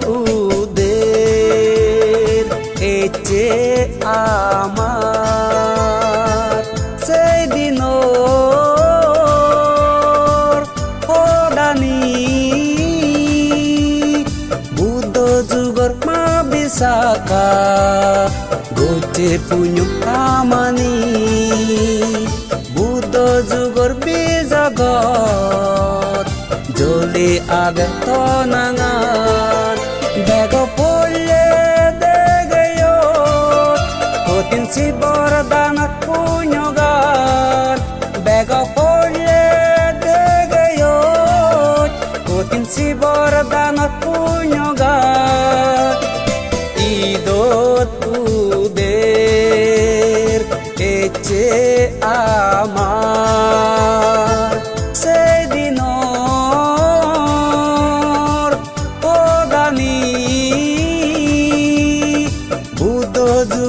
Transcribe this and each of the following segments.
তুদের এচে আমার সেই দিন সদানি বুদ্ধ যুগৰ মা বিশাখা গোটে পুণ্য কামানি। জ্বলি আগত নাঙান বেগ পল্লে দেগয় কঠিন শিৱৰ দানত পুণ্যগান বেগ পল্লে দেগয় কঠিন শিৱৰ দানত পুণ্যগান ঈদত তুদের এচে আমার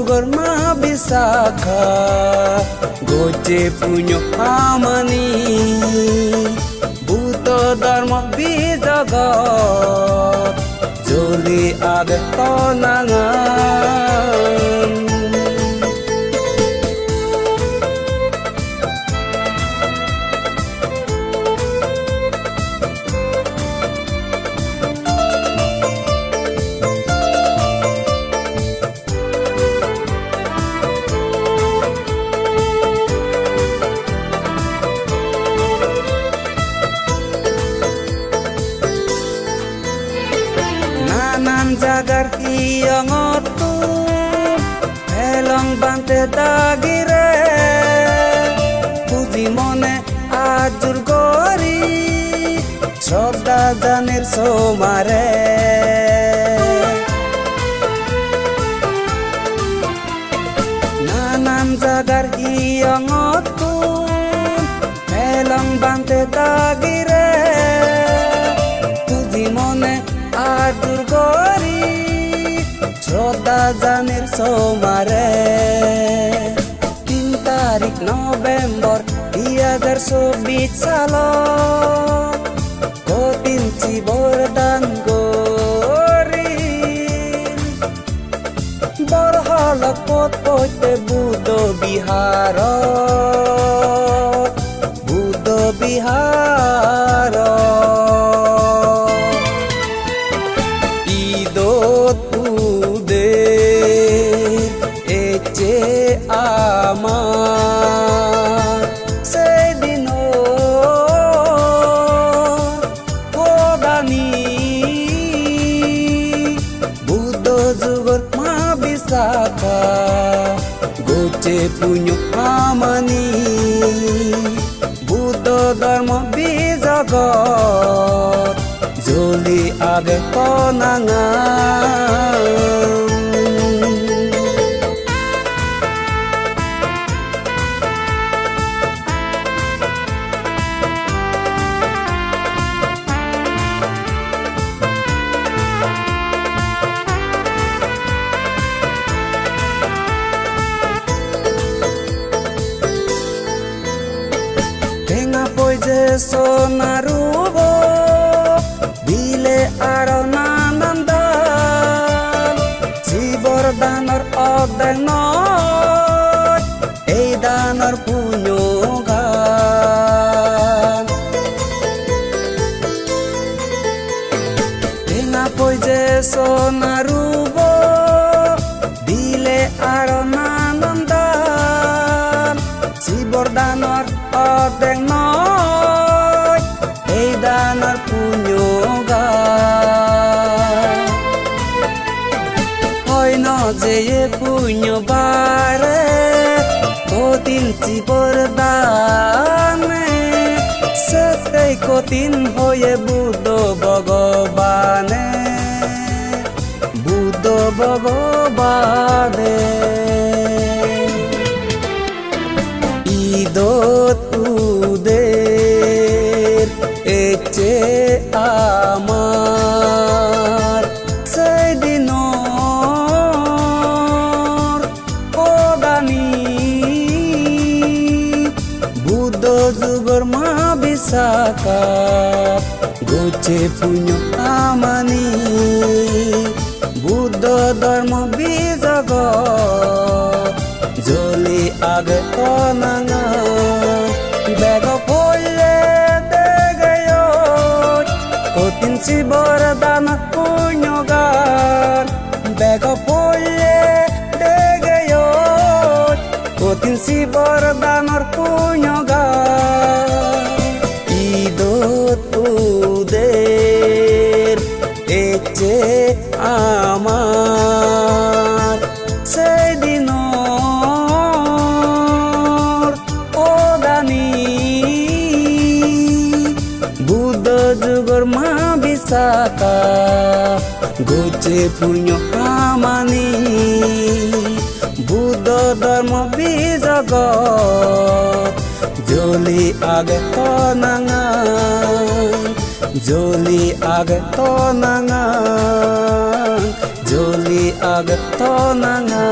যুগর মা বিশাখা গোচে পুণ্য কামানি বুদ্ধ ধর্ম বিজগত জ্বলি আগে তনাঙান নানান জাগার ইয়ঙতো হেলং বান্তে দাগিরে। পুঁজি মনে আজুর গরি শ্রদ্ধা জানের সোমারে। নানান জাগার ইয়ঙতো হেলং বান্তে দাগিরে। তুজি মনে আদুর গরি শ্রদ্ধা জানের সোমারে। তিন তারিখ নভেম্বর দুই হাজার চব্বিশ সাল কতিন চিবর দান গরি বরহল পথ পথে বুদ্ধ বিহার। বুধ বিহার গোচে পুণ্য আমানি বুদ্ধ ধর্ম বিজগত জ্বলি আগে কনাঙান যে সোনারুব, দিলে আর নানান দান শিবর দানর অর্ধেক নয় এই দানর পুণ্য যে সোনারুব, দিলে আর নানান দান শিবর দানর অর্ধেক এ পুণ্য বারে কদিন জীবর দানে। সেটাই কদিন হয়ে বুদ্ধ ভগবানে বুদ্ধ গোছে পুণ্য কামানি। বুদ্ধ ধর্ম বিজগ জলে আগে অনাঙা। বেগ পড়লে দেগিন শিবর দান পুণ্য গান বেগ পড়লে দেগ কতিন শিবর দানর পুণ্য গান আমার সেদিন ওদানি বুদ্ধ যুগর মা বিশাখা, গোচে পুণ্য হামানি বুদ্ধ ধর্ম বিজগত জলি আগে তনাঙা জলি আগে তনাঙা জলি আগে তনাঙা